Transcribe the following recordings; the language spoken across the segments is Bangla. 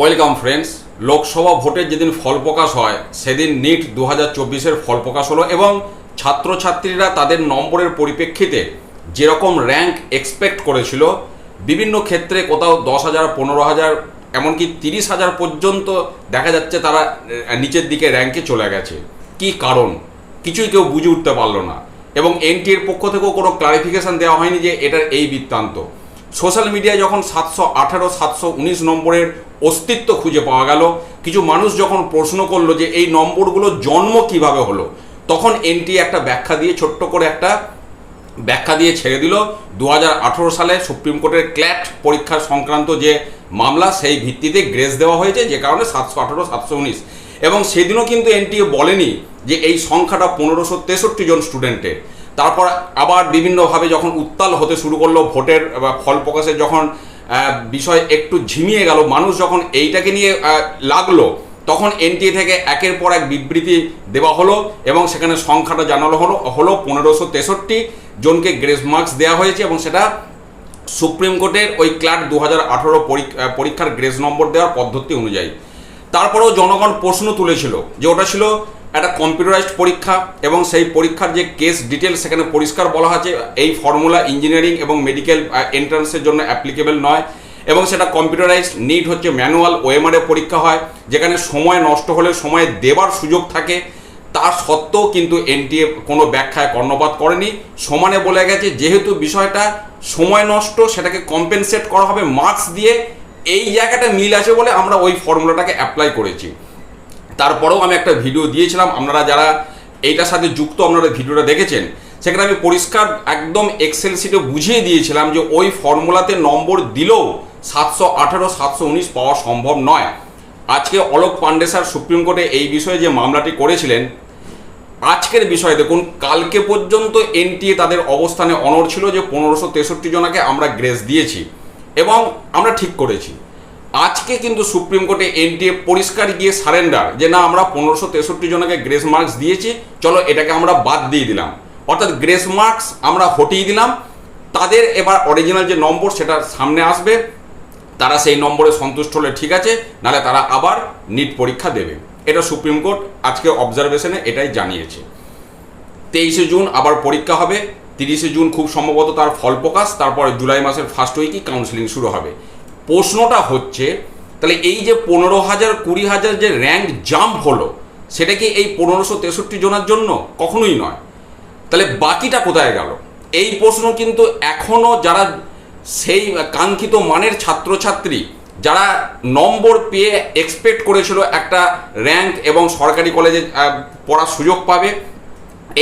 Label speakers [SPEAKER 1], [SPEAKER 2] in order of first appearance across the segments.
[SPEAKER 1] ওয়েলকাম ফ্রেন্ডস, লোকসভা ভোটের যেদিন ফল প্রকাশ হয়, সেদিন নিট দু হাজার চব্বিশের ফল প্রকাশ হলো এবং ছাত্রছাত্রীরা তাদের নম্বরের পরিপ্রেক্ষিতে যেরকম র্যাঙ্ক এক্সপেক্ট করেছিল, বিভিন্ন ক্ষেত্রে কোথাও দশ হাজার, পনেরো হাজার, এমনকি তিরিশ হাজার পর্যন্ত দেখা যাচ্ছে তারা নিচের দিকে র্যাঙ্কে চলে গেছে। কি কারণ? কিছুই কেউ বুঝে উঠতে পারল না। এবং এনটিএর পক্ষ থেকেও কোনো ক্লারিফিকেশন দেওয়া হয়নি যে এটার এই বৃত্তান্ত। সোশ্যাল মিডিয়ায় যখন সাতশো আঠারো, সাতশো উনিশ নম্বরের অস্তিত্ব খুঁজে পাওয়া গেল, কিছু মানুষ যখন প্রশ্ন করল যে এই নম্বরগুলো জন্ম কীভাবে হলো, তখন এনটি একটা ব্যাখ্যা দিয়ে, ছোট্ট করে একটা ব্যাখ্যা দিয়ে ছেড়ে দিল। দু হাজার আঠারো সালে সুপ্রিম কোর্টের ক্ল্যাট পরীক্ষার সংক্রান্ত যে মামলা, সেই ভিত্তিতে গ্রেস দেওয়া হয়েছে, যে কারণে সাতশো আঠারো, সাতশো উনিশ। এবং সেদিনও কিন্তু এনটিএ বলেনি যে এই সংখ্যাটা পনেরোশো তেষট্টি জন স্টুডেন্টের তারপর আবার বিভিন্নভাবে যখন উত্তাল হতে শুরু করল ভোটের, বা ফল প্রকাশের যখন বিষয় একটু ঝিমিয়ে গেল, মানুষ যখন এইটাকে নিয়ে লাগল, তখন এনটিএ থেকে একের পর এক বিবৃতি দেওয়া হলো এবং সেখানে সংখ্যাটা জানানো হলো হলো পনেরোশো তেষট্টি জনকে গ্রেস মার্কস দেওয়া হয়েছে এবং সেটা সুপ্রিম কোর্টের ওই ক্লার্ক দু হাজার আঠারো পরীক্ষার গ্রেস নম্বর দেওয়ার পদ্ধতি অনুযায়ী। তারপরেও জনগণ প্রশ্ন তুলেছিল যে ওটা ছিল একটা কম্পিউটারাইজড পরীক্ষা এবং সেই পরীক্ষার যে কেস ডিটেলস সেখানে পরিষ্কার বলা আছে, এই ফর্মুলা ইঞ্জিনিয়ারিং এবং মেডিকেল এন্ট্রান্সের জন্য অ্যাপ্লিকেবল নয় এবং সেটা কম্পিউটারাইজড নিট হচ্ছে ম্যানুয়াল ওএমআর পরীক্ষা হয়, যেখানে সময় নষ্ট হলে সময় দেবার সুযোগ থাকে। তা সত্ত্বেও কিন্তু এনটিএ কোনো ব্যাখ্যায় কর্ণপাত করেনি। সমানে বলে গেছে, যেহেতু বিষয়টা সময় নষ্ট, সেটাকে কম্পেনসেট করা হবে মার্কস দিয়ে, এই জায়গাটা মিল আছে বলে আমরা ওই ফর্মুলাটাকে অ্যাপ্লাই করেছি। তারপরেও আমি একটা ভিডিও দিয়েছিলাম, আপনারা যারা এইটার সাথে যুক্ত আপনারা ভিডিওটা দেখেছেন, সেখানে আমি পরিষ্কার একদম এক্সেল সিটে বুঝিয়ে দিয়েছিলাম যে ওই ফর্মুলাতে নম্বর দিলেও সাতশো আঠারো, সাতশো উনিশ পাওয়া সম্ভব নয়। আজকে অলোক পান্ডে স্যার সুপ্রিম কোর্টে এই বিষয়ে যে মামলাটি করেছিলেন, আজকের বিষয় দেখুন, কালকে পর্যন্ত এনটিএ তাদের অবস্থানে অনড় ছিল যে পনেরোশো তেষট্টি জনাকে আমরা গ্রেস দিয়েছি এবং আমরা ঠিক করেছি। আজকে কিন্তু সুপ্রিম কোর্টে এনটিএ পরিষ্কার গিয়ে সারেন্ডার যে না, আমরা পনেরোশো তেষট্টি জনকে গ্রেস মার্কস দিয়েছি, চলো এটাকে আমরা বাদ দিয়ে দিলাম। অর্থাৎ গ্রেস মার্কস আমরা হটিয়ে দিলাম। তাদের এবার অরিজিনাল যে নম্বর, সেটা সামনে আসবে। তারা সেই নম্বরে সন্তুষ্ট হলে ঠিক আছে, নাহলে তারা আবার নিট পরীক্ষা দেবে। এটা সুপ্রিম কোর্ট আজকে অবজারভেশনে এটাই জানিয়েছে। তেইশে জুন আবার পরীক্ষা হবে। তিরিশে জুন খুব সম্ভবত তার ফল প্রকাশ, তারপরে জুলাই মাসের ফার্স্ট উইকই কাউন্সিলিং শুরু হবে। প্রশ্নটা হচ্ছে, তাহলে এই যে পনেরো হাজার, কুড়ি হাজার যে র্যাঙ্ক জাম্প হলো, সেটা কি এই পনেরোশো তেষট্টি জনের জন্য? কখনোই নয়। তাহলে বাকিটা কোথায় গেল? এই প্রশ্ন কিন্তু এখনও যারা সেই কাঙ্ক্ষিত মানের ছাত্রছাত্রী, যারা নম্বর পেয়ে এক্সপেক্ট করেছিল একটা র্যাঙ্ক এবং সরকারি কলেজে পড়ার সুযোগ পাবে,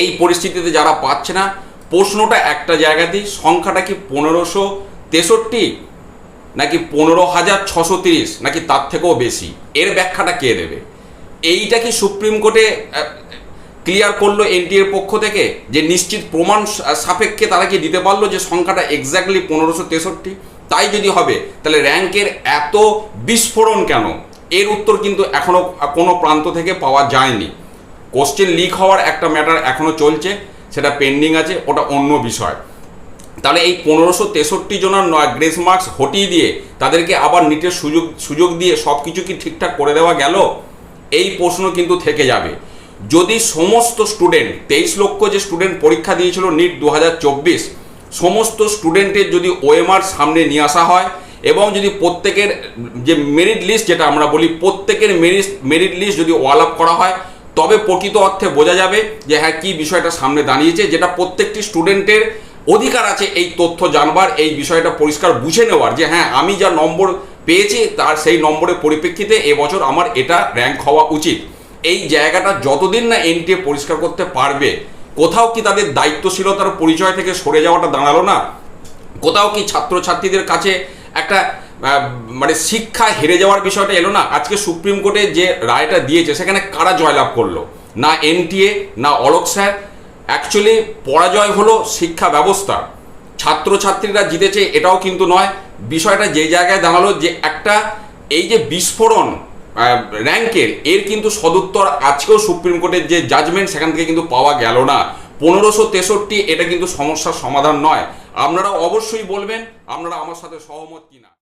[SPEAKER 1] এই পরিস্থিতিতে যারা পাচ্ছে না, প্রশ্নটা একটা জায়গাতেই, সংখ্যাটা কি পনেরোশো তেষট্টি নাকি পনেরো হাজার ছশো তিরিশ, নাকি তার থেকেও বেশি? এর ব্যাখ্যাটা কে দেবে? এইটা কি সুপ্রিম কোর্টে ক্লিয়ার করল এনটিএর পক্ষ থেকে যে নিশ্চিত প্রমাণ সাপেক্ষে তারা কি দিতে পারল যে সংখ্যাটা এক্স্যাক্টলি পনেরোশো তেষট্টি? তাই যদি হবে, তাহলে র্যাঙ্কের এত বিস্ফোরণ কেন? এর উত্তর কিন্তু এখনও, কোনো প্রান্ত থেকে পাওয়া যায়নি। কোশ্চেন লিক হওয়ার একটা ম্যাটার এখনও চলছে, সেটা পেন্ডিং আছে, ওটা অন্য বিষয়। তাহলে এই পনেরোশো তেষট্টি জনের নয় গ্রেস মার্কস হটিয়ে দিয়ে তাদেরকে আবার নিটের সুযোগ সুযোগ দিয়ে সব কিছু কি ঠিকঠাক করে দেওয়া গেল? এই প্রশ্ন কিন্তু থেকে যাবে। যদি সমস্ত স্টুডেন্ট, তেইশ লক্ষ যে স্টুডেন্ট পরীক্ষা দিয়েছিল নিট দু হাজার চব্বিশ, সমস্ত স্টুডেন্টের যদি ওএমআর সামনে নিয়ে আসা হয় এবং যদি প্রত্যেকের যে মেরিট লিস্ট যেটা আমরা বলি, প্রত্যেকের মেরিট মেরিট লিস্ট যদি ওয়াল আপ করা হয়, তবে প্রকৃত অর্থে বোঝা যাবে যে হ্যাঁ কী বিষয়টা সামনে দাঁড়িয়েছে, যেটা প্রত্যেকটি স্টুডেন্টের অধিকার আছে এই তথ্য জানবার, এই বিষয়টা পরিষ্কার বুঝে নেওয়ার যে হ্যাঁ আমি যা নম্বর পেয়েছি তার সেই নম্বরের পরিপ্রেক্ষিতে এবছর আমার এটা র্যাঙ্ক হওয়া উচিত। এই জায়গাটা যতদিন না এনটিএ পরিষ্কার করতে পারবে, কোথাও কি তাদের দায়িত্বশীলতার পরিচয় থেকে সরে যাওয়াটা দাঁড়াল না? কোথাও কি ছাত্রছাত্রীদের কাছে একটা মানে শিক্ষা হেরে যাওয়ার বিষয়টা এলো না? আজকে সুপ্রিম কোর্টে যে রায়টা দিয়েছে, সেখানে কারা জয়লাভ করল? না এনটিএ না অলোক স্যার অ্যাকচুয়ালি পরাজয় হলো শিক্ষা ব্যবস্থা। ছাত্রছাত্রীরা জিতেছে এটাও কিন্তু নয়। বিষয়টা যে জায়গায় দাঁড়াল যে একটা এই যে বিস্ফোরণ র্যাঙ্কের, এর কিন্তু সদুত্তর আজকেও সুপ্রিম কোর্টের যে জাজমেন্ট সেখান থেকে কিন্তু পাওয়া গেল না। পনেরোশো তেষট্টি, এটা কিন্তু সমস্যার সমাধান নয়। আপনারা অবশ্যই বলবেন, আপনারা আমার সাথে সহমত কিনা।